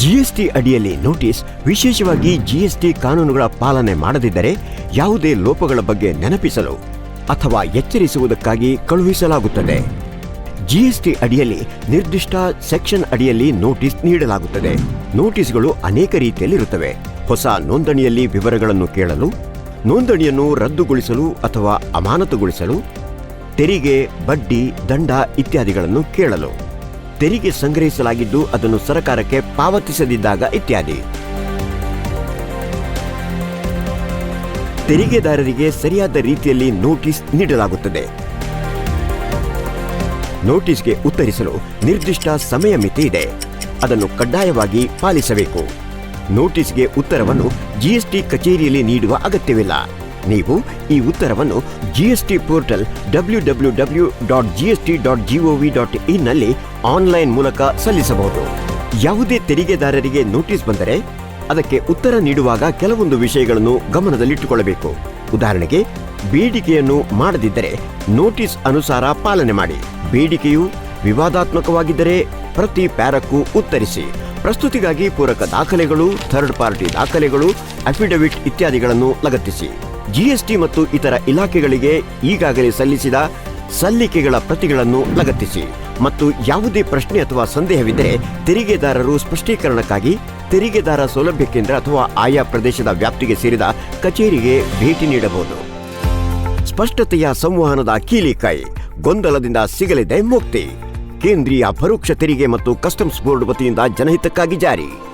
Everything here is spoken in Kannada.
ಜಿಎಸ್ಟಿ ಅಡಿಯಲ್ಲಿ ನೋಟಿಸ್, ವಿಶೇಷವಾಗಿ ಜಿಎಸ್ಟಿ ಕಾನೂನುಗಳ ಪಾಲನೆ ಮಾಡದಿದ್ದರೆ ಯಾವುದೇ ಲೋಪಗಳ ಬಗ್ಗೆ ನೆನಪಿಸಲು ಅಥವಾ ಎಚ್ಚರಿಸುವುದಕ್ಕಾಗಿ ಕಳುಹಿಸಲಾಗುತ್ತದೆ. ಜಿಎಸ್ಟಿ ಅಡಿಯಲ್ಲಿ ನಿರ್ದಿಷ್ಟ ಸೆಕ್ಷನ್ ಅಡಿಯಲ್ಲಿ ನೋಟಿಸ್ ನೀಡಲಾಗುತ್ತದೆ. ನೋಟಿಸ್ಗಳು ಅನೇಕ ರೀತಿಯಲ್ಲಿರುತ್ತವೆ. ಹೊಸ ನೋಂದಣಿಯಲ್ಲಿ ವಿವರಗಳನ್ನು ಕೇಳಲು, ನೋಂದಣಿಯನ್ನು ರದ್ದುಗೊಳಿಸಲು ಅಥವಾ ಅಮಾನತುಗೊಳಿಸಲು, ತೆರಿಗೆ, ಬಡ್ಡಿ, ದಂಡ ಇತ್ಯಾದಿಗಳನ್ನು ಕೇಳಲು. ತೆರಿಗೆ ಸಂಗ್ರಹಿಸಲಾಗಿದ್ದು ಅದನ್ನು ಸರಕಾರಕ್ಕೆ ಪಾವತಿಸದಿದ್ದಾಗ ಇತ್ಯಾದಿ. ತೆರಿಗೆದಾರರಿಗೆ ಸರಿಯಾದ ರೀತಿಯಲ್ಲಿ ನೋಟಿಸ್ ನೀಡಲಾಗುತ್ತದೆ. ನೋಟಿಸ್ಗೆ ಉತ್ತರಿಸಲು ನಿರ್ದಿಷ್ಟ ಸಮಯ ಮಿತಿ ಇದೆ. ಅದನ್ನು ಕಡ್ಡಾಯವಾಗಿ ಪಾಲಿಸಬೇಕು. ನೋಟಿಸ್ಗೆ ಉತ್ತರವನ್ನು ಜಿಎಸ್ಟಿ ಕಚೇರಿಯಲ್ಲಿ ನೀಡುವ ಅಗತ್ಯವಿಲ್ಲ. ನೀವು ಈ ಉತ್ತರವನ್ನು GST portal W W W dot GST dot GOV dot ಇನ್ನಲ್ಲಿ ಆನ್ಲೈನ್ ಮೂಲಕ ಸಲ್ಲಿಸಬಹುದು. ಯಾವುದೇ ತೆರಿಗೆದಾರರಿಗೆ ನೋಟಿಸ್ ಬಂದರೆ ಅದಕ್ಕೆ ಉತ್ತರ ನೀಡುವಾಗ ಕೆಲವೊಂದು ವಿಷಯಗಳನ್ನು ಗಮನದಲ್ಲಿಟ್ಟುಕೊಳ್ಳಬೇಕು. ಉದಾಹರಣೆಗೆ, ಬೇಡಿಕೆಯನ್ನು ಮಾಡದಿದ್ದರೆ ನೋಟಿಸ್ ಅನುಸಾರ ಪಾಲನೆ ಮಾಡಿ. ಬೇಡಿಕೆಯು ವಿವಾದಾತ್ಮಕವಾಗಿದ್ದರೆ ಪ್ರತಿ ಪ್ಯಾರಕ್ಕೂ ಉತ್ತರಿಸಿ. ಪ್ರಸ್ತುತಿಗಾಗಿ ಪೂರಕ ದಾಖಲೆಗಳು ಥರ್ಡ್ ಪಾರ್ಟಿ ದಾಖಲೆಗಳು ಅಫಿಡವಿಟ್ ಇತ್ಯಾದಿಗಳನ್ನು ಲಗತ್ತಿಸಿ. ಜಿಎಸ್ಟಿ ಮತ್ತು ಇತರ ಇಲಾಖೆಗಳಿಗೆ ಈಗಾಗಲೇ ಸಲ್ಲಿಸಿದ ಸಲ್ಲಿಕೆಗಳ ಪ್ರತಿಗಳನ್ನು ಲಗತ್ತಿಸಿ. ಮತ್ತು ಯಾವುದೇ ಪ್ರಶ್ನೆ ಅಥವಾ ಸಂದೇಹವಿದ್ದರೆ ತೆರಿಗೆದಾರರು ಸ್ಪಷ್ಟೀಕರಣಕ್ಕಾಗಿ ತೆರಿಗೆದಾರ ಸೌಲಭ್ಯ ಕೇಂದ್ರ ಅಥವಾ ಆಯಾ ಪ್ರದೇಶದ ವ್ಯಾಪ್ತಿಗೆ ಸೇರಿದ ಕಚೇರಿಗೆ ಭೇಟಿ ನೀಡಬಹುದು. ಸ್ಪಷ್ಟತೆಯ ಸಂವಹನದ ಕೀಲಿಕಾಯಿ ಗೊಂದಲದಿಂದ ಸಿಗಲಿದೆ ಮುಕ್ತಿ. ಕೇಂದ್ರೀಯ ಪರೋಕ್ಷ ತೆರಿಗೆ ಮತ್ತು ಕಸ್ಟಮ್ಸ್ ಬೋರ್ಡ್ ವತಿಯಿಂದ ಜನಹಿತಕ್ಕಾಗಿ ಜಾರಿ.